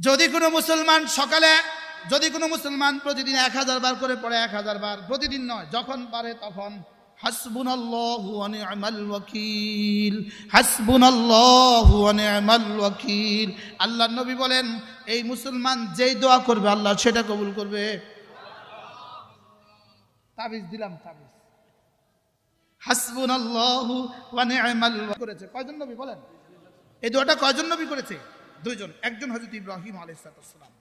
যদি কোনো মুসলমান সকালে, যদি কোনো মুসলমান প্রতিদিন এক হাজার বার করে পড়ে, এক হাজার বার, প্রতিদিন নয়, যখন পারে তখন আল্লাহ নবী বলেন, এই মুসলমান যেই দোয়া করবে, আল্লাহ সেটা কবুল করবে। তাবিজ দিলাম, তাবিজ। হাসবুন করেছে। কয়জন নবী বলেন? এই দোয়াটা কয়জন নবী করেছে? দুইজন, একজন হজরত ইব্রাহিম আলাইসালাম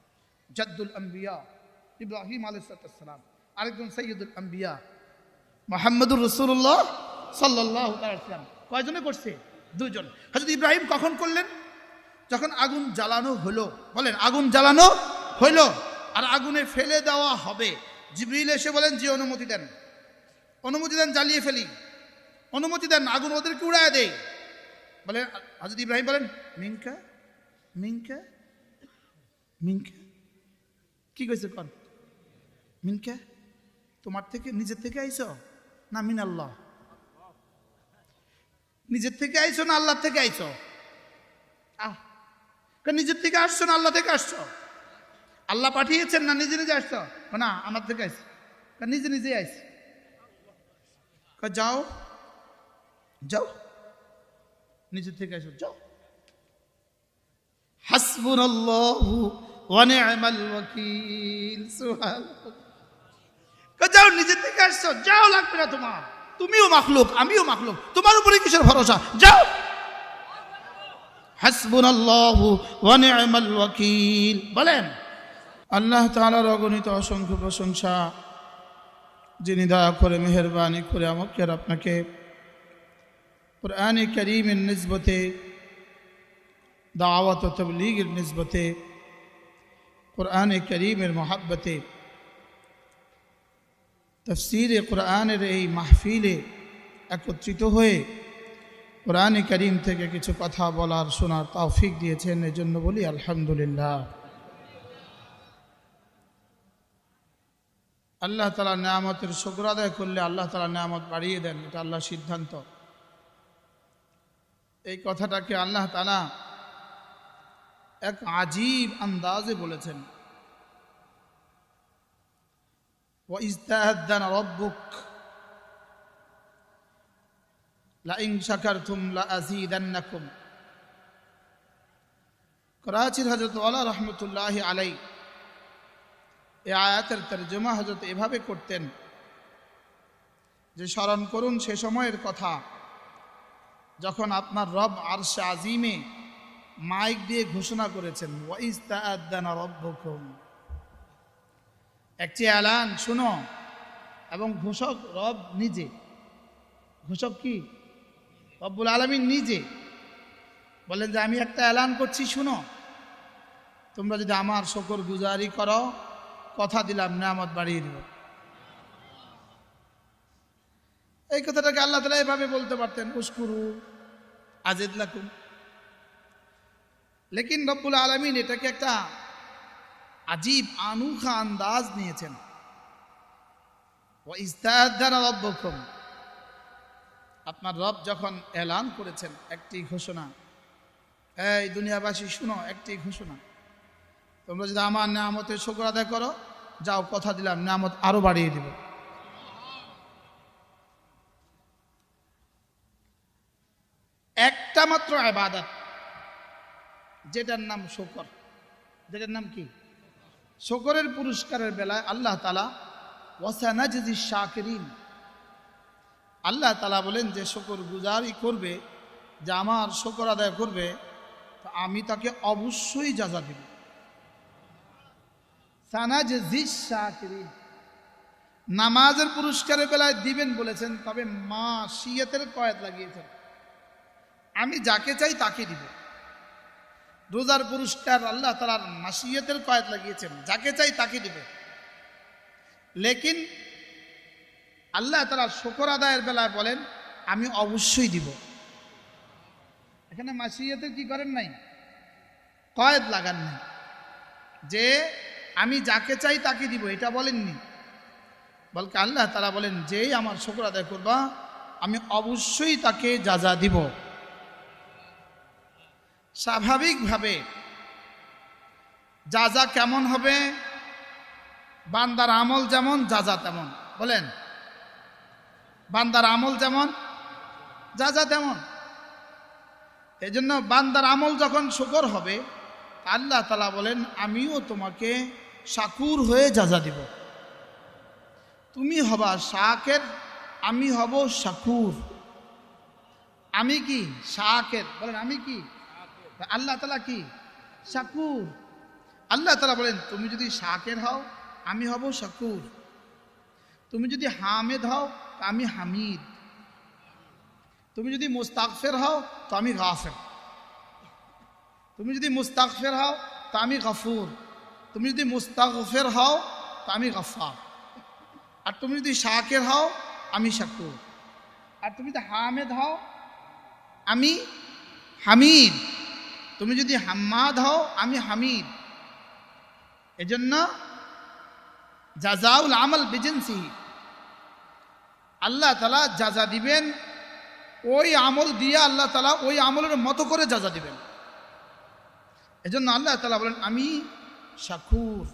জাদ্দুল আম্বিয়া ইব্রাহিম আলাইসালাম আরেকজন সৈয়দুল আম্বিয়া মোহাম্মদুর রসুল্লাহ সাল্লাহ সাল্লাম কয়জনে করছে? দুজন হজরত ইব্রাহিম কখন করলেন? যখন আগুন জ্বালানো হলো। বলেন, আগুন জ্বালানো হইল আর আগুনে ফেলে দেওয়া হবে। জিবরিল এসে বলেন যে অনুমতি দেন। অনুমতি দেন, জ্বালিয়ে ফেলি। অনুমতি দেন, আগুন ওদেরকে উড়ায় দেয় বলে হাজরত ইব্রাহিম বলেন মিঙ্কা মিঙ্কা মিঙ্কা কি কইছে কন? মিনকা? তোমার থেকে, নিজের থেকে আইছ? না মিন আল্লাহ? নিজের থেকে আইছো না আল্লাহ থেকে আইছো? আহ নিজের থেকে আসছো না আল্লাহ থেকে আসছো? আল্লাহ পাঠিয়েছেন না নিজে নিজে আসছো? না, আমার থেকে আইস নিজে নিজে আইস যাও? যাও। নিজের থেকে আসো যাও। হাসবুন যাও নিজের থেকে আসছো, যাও লাগবে না তোমার। তুমিও মাখলুক, আমিও মাখলুক, তোমার উপরে কিসের ভরসা? যাও। হাসবুন ওয়াকিল। বলেন, আল্লাহ তাআলার অগণিত অসংখ্য প্রশংসা, যিনি দয়া করে, মেহরবানি করে আমাকে আর আপনাকে, কোরআন করিমের নিসবতে দাওয়াত ও তবলিগের নিসবতে, কোরআন করিমের মহাব্বতে, তফসির কোরআনের এই মাহফিলে একত্রিত হয়ে কোরআন করিম থেকে কিছু কথা বলার শোনার তৌফিক দিয়েছেন এই জন্য বলি আলহামদুলিল্লাহ। আল্লাহ তালা নিয়ামতের শুক্র আদায় করলে আল্লাহ তালা নিয়ামত বাড়িয়ে দেন, এটা আল্লাহর সিদ্ধান্ত। এই কথাটাকে আল্লাহ তালা এক আজীব আন্দাজে বলেছেন وَإِذْتَأَذَّنَ رَبُّكَ لَإِنْ شَكَرْتُمْ لَأَزِيدَنَّكُمْ করাচির হজরত ওয়ালা রহমতুল্লাহ আলাই এ আয়াতের তর্জমা হজরত এভাবে করতেন যে স্মরণ করুন সে সময়ের কথা যখন আপনার রব আরশে আজিমে মাইক দিয়ে ঘোষণা করেছেন রব্বুকুম। একটি এলান শুনো। এবং ঘোষক রব নিজে। ঘোষক কি? রব্বুল আলমিন নিজে। বলেন যে, আমি একটা এলান করছি, শুনো। তোমরা যদি আমার শকর গুজারি করো, কথা দিলাম নামত বাড়িয়ে দিব। এই কথাটাকে আল্লাহ তালা এভাবে বলতে পারতেন উস্কুরু আজেদ লাকুম। লেকিন রব্বুল আলমিন এটাকে একটা আজীব আনুখা আন্দাজ নিয়েছেন। আপনার রব যখন এলান করেছেন, একটি ঘোষণা, এই দুনিয়াবাসী, শুনো, একটি ঘোষণা। তোমরা যদি আমার নামতের শুক্র আদায় করো, যাও কথা দিলাম নামত আরও বাড়িয়ে দিব। একটা মাত্র আবাদত যেটার নাম শকর। যেটার নাম কি? শকরের পুরস্কারের বেলায় আল্লাহ তালা ওয়াসানাজি শাকরিন। আল্লাহ তালা বলেন যে শকর গুজারি করবে, যে আমার শকর আদায় করবে আমি তাকে অবশ্যই যাজা দিব। নামাজের পুরস্কারের বেলায় দিবেন বলেছেন, তবে মা শিয়তের কয়েদ লাগিয়েছেন। আমি যাকে চাই তাকে দিব। রোজার পুরস্কার আল্লাহ তালার মাসিয়তের কয়েদ লাগিয়েছেন, যাকে চাই তাকে দিবে। লেকিন আল্লাহ তালা শকর আদায়ের বেলায় বলেন, আমি অবশ্যই দিব। এখানে মাসিয়তের কি করেন নাই? কয়েদ লাগান নাই। যে আমি যাকে চাই তাকে দিব, এটা বলেননি। বলকে আল্লাহ তালা বলেন, যেই আমার শকর আদায় করবা, আমি অবশ্যই তাকে যা যা দিব। স্বাভাবিকভাবে যা যা কেমন হবে, বান্দার আমল যেমন, যা যা তেমন। বলেন, বান্দার আমল যেমন, যা যা তেমন। এই জন্য বান্দার আমল যখন শুকর হবে, আল্লাহ তালা বলেন, আমিও তোমাকে শাকুর হয়ে যাজা দিব। তুমি হবা শাকের, আমি হব শাকুর আমি কি শাকের? বলেন, আমি কি? আল্লাহ তালা কি? শাকুর। আল্লাহ তালা বলেন, তুমি যদি শাকের হও, আমি হব শাকুর। তুমি যদি হামেদ হও আমি হামিদ। তুমি যদি মুস্তাকফের হও, তো আমি গাফের। তুমি যদি মুস্তাকফের হও, তা আমি গফুর। তুমি যদি মুস্তাকফের হও, তা আমি গফার। আর তুমি যদি শাকের হও, আমি শাকুর। আর তুমি যদি হামেদ হও, আমি হামিদ। তুমি যদি হাম্মাদ হও, আমি হামিদ। এজন্য জাজাউল আমল বিজেন্সি। আল্লাহ তালা যাজা দিবেন, ওই আমল দিয়ে আল্লাহ তালা ওই আমলের মতো করে যাজা দিবেন। এজন্য আল্লাহ তালা বলেন, আমি শাকুর।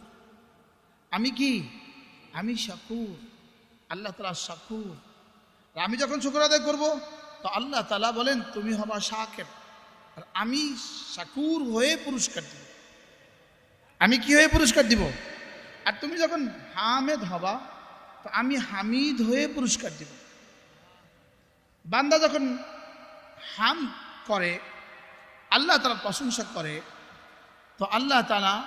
আমি কি? আমি শাকুর। আল্লাহ তালা শাকুর। আমি যখন শুক্র আদায় করব, তো আল্লাহ তালা বলেন, তুমি হবা শাকের। আর আমি শাকুর হয়ে পুরস্কার দিব। আমি কি হয়ে পুরস্কার দিব? আর তুমি যখন হামেদ হবা, তো আমি হামিদ হয়ে পুরস্কার দিব। বান্দা যখন হাম করে, আল্লাহ তালা প্রশংসা করে, তো আল্লাহ তালা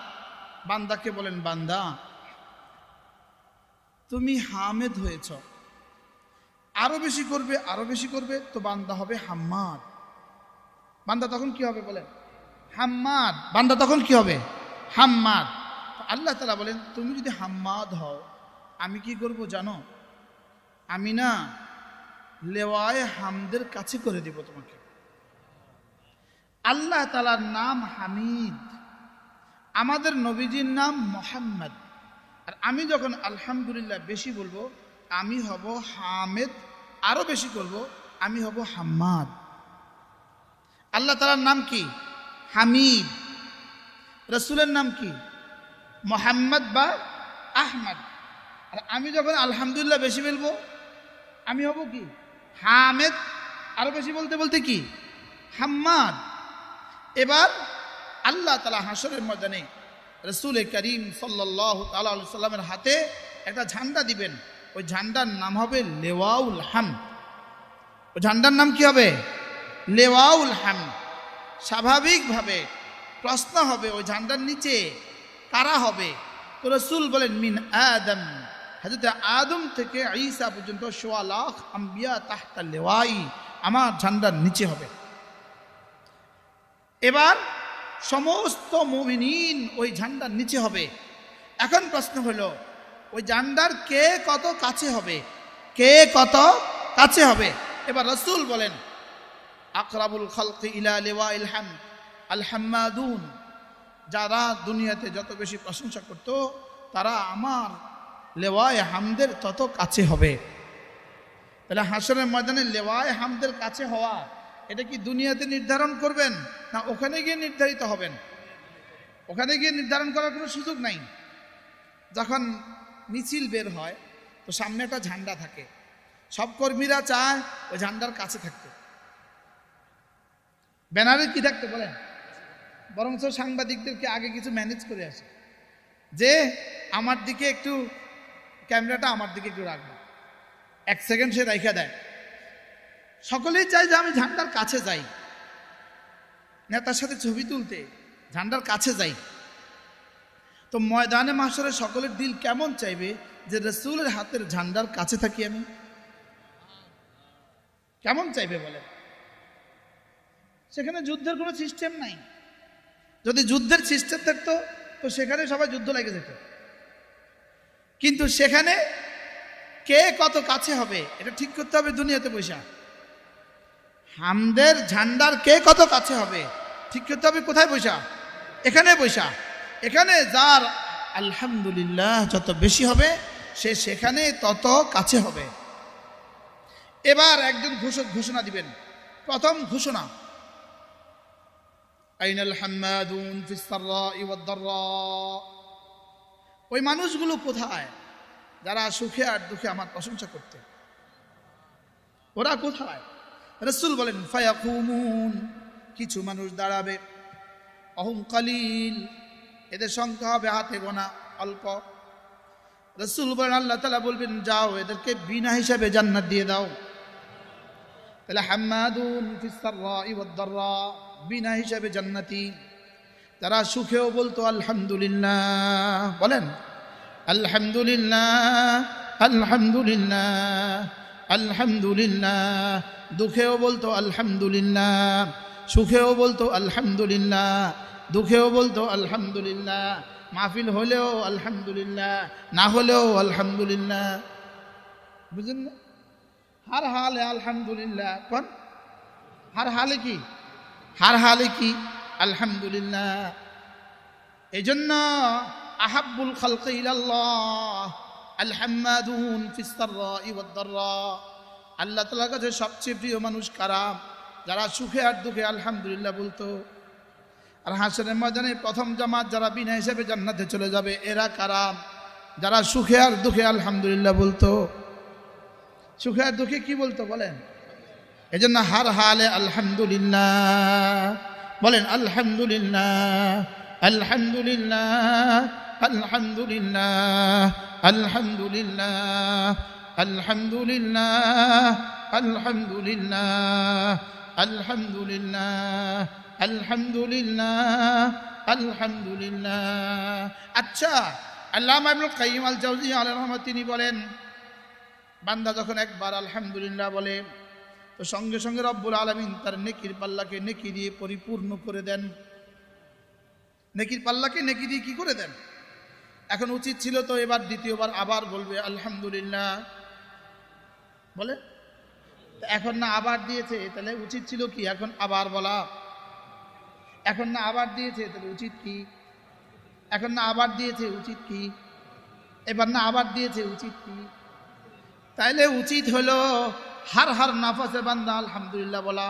বান্দাকে বলেন, বান্দা, তুমি হামেদ হয়েছ। আরও বেশি করবে, আরও বেশি করবে, তো বান্দা হবে হাম্মাদ। বান্দা তখন কি হবে বলেন? হাম্মাদ। বান্দা তখন কি হবে? হাম্মাদ। আল্লাহ তালা বলেন, তুমি যদি হাম্মাদ হও, আমি কি করব জানো? আমি না লেওয়ায় হামদের কাছে করে দিব তোমাকে। আল্লাহ তালার নাম হামিদ। আমাদের নবীজির নাম মোহাম্মদ। আর আমি যখন আলহামদুলিল্লাহ বেশি বলব, আমি হব হামেদ। আরও বেশি করব, আমি হব হাম্মাদ। আল্লাহ তালার নাম কি? হামিদ। রসুলের নাম কি? মোহাম্মদ বা আহমদ। আর আমি যখন আলহামদুলিল্লাহ বেশি বলব, আমি হব কি? হামেদ। আরও বেশি বলতে বলতে কি? হাম্মাদ। এবার আল্লাহ তালা হাসরের ময়দানে রসুল করিম সাল্লাহ তাল্লাহ সাল্লামের হাতে একটা ঝান্ডা দিবেন। ওই ঝান্ডার নাম হবে লেওয়াউল হাম ওই ঝান্ডার নাম কি হবে? লেওয়াউল হাম। স্বাভাবিকভাবে প্রশ্ন হবে, ওই ঝান্ডার নিচে কারা হবে? তো রসুল বলেন, মিন আদম। হাজরত আদম থেকে ঈসা পর্যন্ত সোয়া লাখ আম্বিয়া তাহতা লেওয়াই আমার ঝান্ডার নিচে হবে। এবার সমস্ত মুমিনিন ওই ঝান্ডার নিচে হবে। এখন প্রশ্ন হলো, ওই ঝান্ডার কে কত কাছে হবে? কে কত কাছে হবে? এবার রসুল বলেন আকরাবুল খালকি ইলা লেওয়া ইলহাম আলহাম্মাদুন যারা দুনিয়াতে যত বেশি প্রশংসা করত, তারা আমার লেওয়ায় হামদের তত কাছে হবে। তাহলে হাসরের ময়দানে লেওয়ায় হামদের কাছে হওয়া, এটা কি দুনিয়াতে নির্ধারণ করবেন, না ওখানে গিয়ে নির্ধারিত হবেন? ওখানে গিয়ে নির্ধারণ করার কোনো সুযোগ নাই। যখন মিছিল বের হয়, তো সামনে একটা ঝান্ডা থাকে। সব কর্মীরা চায় ওই ঝান্ডার কাছে থাকতে। ব্যানারে কি থাকতে বলেন? বরঞ্চ সাংবাদিকদেরকে আগে কিছু ম্যানেজ করে আসে। যে আমার দিকে একটু ক্যামেরাটা আমার দিকে একটু রাখব। এক সেকেন্ড সে রেখে দেয়। সকলেই চায় যে আমি ঝান্ডার কাছে যাই। নেতার সাথে ছবি তুলতে ঝান্ডার কাছে যাই। তো ময়দানে মাসরে সকলের দিল কেমন চাইবে যে রসুলের হাতের ঝান্ডার কাছে থাকি আমি? কেমন চাইবে বলে সেখানে যুদ্ধের কোনো সিস্টেম নাই। যদি যুদ্ধের সিস্টেম থাকতো, তো সেখানে সবাই যুদ্ধ লেগে যেত। কিন্তু সেখানে কে কত কাছে হবে, এটা ঠিক করতে হবে দুনিয়াতে পয়সা হামদের ঝান্ডার কে কত কাছে হবে, ঠিক করতে হবে কোথায় পয়সা এখানে পয়সা এখানে যার আলহামদুলিল্লাহ যত বেশি হবে, সে সেখানে তত কাছে হবে। এবার একজন ঘোষক ঘোষণা দিবেন। প্রথম ঘোষণা হাম্মাদুন ফিস সাররাই ওয়াদ দাররা। ওই মানুষগুলো কোথায়? যারা সুখে আর দুঃখে আমার প্রশংসা করতে। ওরা কোথায়? রসুল বলেন, ফায়াকুমুন, কিছু মানুষ দাঁড়াবে। অহম এদের সংখ্যা হবে হাতে গোনা, অল্প। রসুল বলেন, আল্লাহ তালা বলবেন, যাও, এদেরকে বিনা হিসাবে জান্নাত দিয়ে দাও। তাহলে হাম্মাদুন ফিসাররা ইবদ্দাররা বিনা হিসাবে জান্নাতি। তারা সুখেও বলতো, আলহামদুলিল্লাহ। বলেন, আলহামদুলিল্লাহ আলহামদুলিল্লাহ আলহামদুলিল্লাহ। দুঃখেও বলতো, আলহামদুলিল্লাহ। সুখেও বলতো, আলহামদুলিল্লাহ। দুঃখেও বলতো, আলহামদুলিল্লাহ। মাহফিল হলেও, আলহামদুলিল্লাহ। না হলেও, আলহামদুলিল্লাহ। বুঝলেন না? হার হালে আলহামদুলিল্লাহ। কোন? হার হালে কি? হার হালে কি? আলহামদুলিল্লাহ। এই জন্য আহাব্বুল খালকে আল্লাহ তাআলার কাছে সবচেয়ে প্রিয় মানুষ কারা? যারা সুখে আর দুঃখে আলহামদুলিল্লাহ বলতো। আর হাসনের ময়দানে প্রথম জামাত যারা বিনা হিসেবে জান্নাতে চলে যাবে, এরা কারা? যারা সুখে আর দুঃখে আলহামদুলিল্লাহ বলতো। সুখে আর দুঃখে কি বলতো বলেন? এই জন্য হার হালে আলহামদুলিল্লাহ। বলেন, আলহামদুলিল্লাহ আলহামদুলিল্লাহ আলহামদুলিল্লাহ আলহামদুলিল্লাহ আলহামদুলিল্লাহ আলহামদুলিল্লাহ আলহামদুলিল্লাহ আলহামদুলিল্লাহ আলহামদুলিল্লাহ। আচ্ছা আল্লামা ইবনুল কাইয়িম আল জাওজি আলাইহিস রহমাত তিনি বলেন, বান্দা যখন একবার আলহামদুলিল্লাহ বলে তো সঙ্গে সঙ্গে রব্বুল আলমিন তার নেকির পাল্লাকে নেকি দিয়ে পরিপূর্ণ করে দেন। নেকির পাল্লাকে নেকি দিয়ে কি করে দেন? এখন উচিত ছিল তো এবার দ্বিতীয়বার আবার বলবে, আলহামদুলিল্লাহ। বলে? এখন না আবার দিয়েছে, তাহলে উচিত ছিল কি? এখন আবার বলা। এখন না আবার দিয়েছে, তাহলে উচিত কি? এখন না আবার দিয়েছে, উচিত কি? এবার না আবার দিয়েছে, উচিত কি? তাইলে উচিত হলো হার হার নাফাসে বান্দা, আলহামদুলিল্লাহ বলা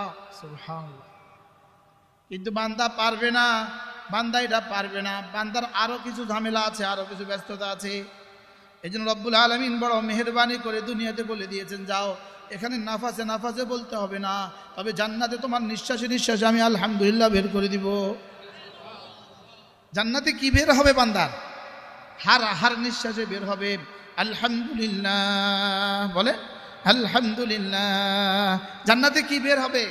কিন্তু বান্দা পারবে না বান্দা এটা পারবে না। বান্দার আরও কিছু ঝামেলা আছে, আরও কিছু ব্যস্ততা আছে। এই জন্য রব্বুল আলমিন বড় মেহরবানি করে দুনিয়াতে বলে দিয়েছেন, যাও, এখানে নাফাসে নাফাসে বলতে হবে না। তবে জান্নাতে তোমার নিঃশ্বাসে নিঃশ্বাসে আমি আলহামদুলিল্লাহ বের করে দিব। জান্নাতে কি বের হবে বান্দার? হার হার নিঃশ্বাসে বের হবে। আলহামদুলিল্লাহ, বলে? আলহামদুলিল্লাহ। জান্নাতে কি বের হবে?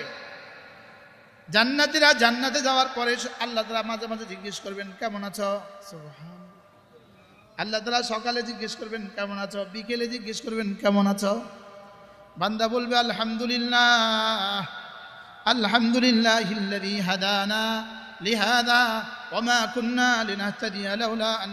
জান্নাতিরা জান্নাতে যাওয়ার পরে আল্লাহ তালা মাঝে মাঝে জিজ্ঞেস করবেন, কেমন আছো। আল্লাহ তালা সকালে জিজ্ঞেস করবেন, কেমন আছো? বিকেলে জিজ্ঞেস করবেন, কেমন আছো? বান্দা বলবে, আলহামদুলিল্লাহ। আলহামদুলিল্লাহ ইল্লাযী হাদানা লিহাদা ওমা কুন্না লিনাহতাদিয়া লাউলা আন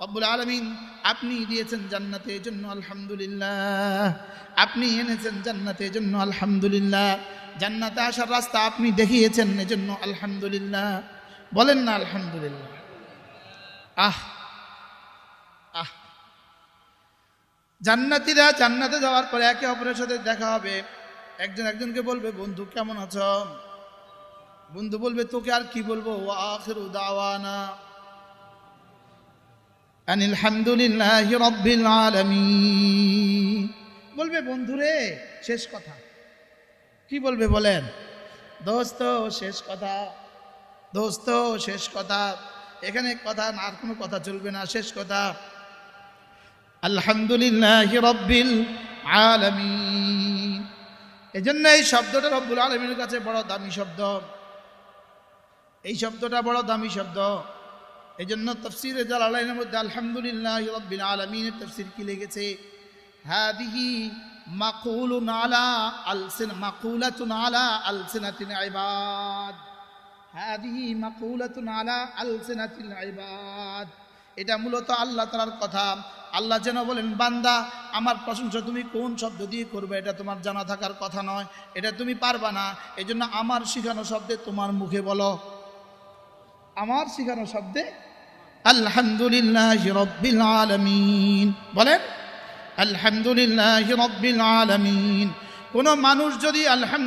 রব্বুল আলমিন, আপনি দিয়েছেন জান্নাতে জন্য আলহামদুলিল্লাহ। আপনি এনেছেন জান্নাতে জন্য আলহামদুলিল্লাহ। জান্নাতে আসার রাস্তা আপনি দেখিয়েছেন এজন্য আলহামদুলিল্লাহ। বলেন না আলহামদুলিল্লাহ। আহ আহ। জান্নাতিরা জান্নাতে যাওয়ার পরে একে অপরের সাথে দেখা হবে। একজন একজনকে বলবে, বন্ধু, কেমন আছো? বন্ধু বলবে, তোকে আর কি বলব? আখিরু দাওয়ানা। আনিল হামদুলিল্লাহ রব্বিল আলামিন। বলবে, বন্ধুরে, শেষ কথা। কি বলবে বলেন? দোস্ত, শেষ কথা। দোস্ত, শেষ কথা। এখানে কথা, আর কোনো কথা চলবে না, শেষ কথা। আলহামদুলিল্লাহ রব্বিল আলামিন। এই জন্য এই শব্দটা রব্বুল আলমীর কাছে বড় দামি শব্দ। এই শব্দটা বড় দামি শব্দ। এই জন্য তফসিরে জালালাইনের মধ্যে আলহামদুলিল্লাহ রব্বিল আলমিনের তফসির কি লেগেছে? হাদিহি মাকুলুন আলা আলসিন, মাকুলাতুন আলা আলসিনাতিন ইবাদ। হাদিহি মাকুলাতুন আলা আলসিনাতিল ইবাদ। এটা মূলত আল্লাহ তাআলার কথা। আল্লাহ যেন বলেন, বান্দা, আমার প্রশংসা তুমি কোন শব্দ দিয়ে করবে? এটা তোমার জানা থাকার কথা নয়। এটা তুমি পারবা না। এই জন্য আমার শিখানো শব্দে তোমার মুখে বলো। আমার শিখানো শব্দে আলহামদুলিল্লাহ রব্বিল আলমিন। বলেন আলহামদুলিল্লাহ রব্বিল আলমিন। কোনো মানুষ যদি আলহাম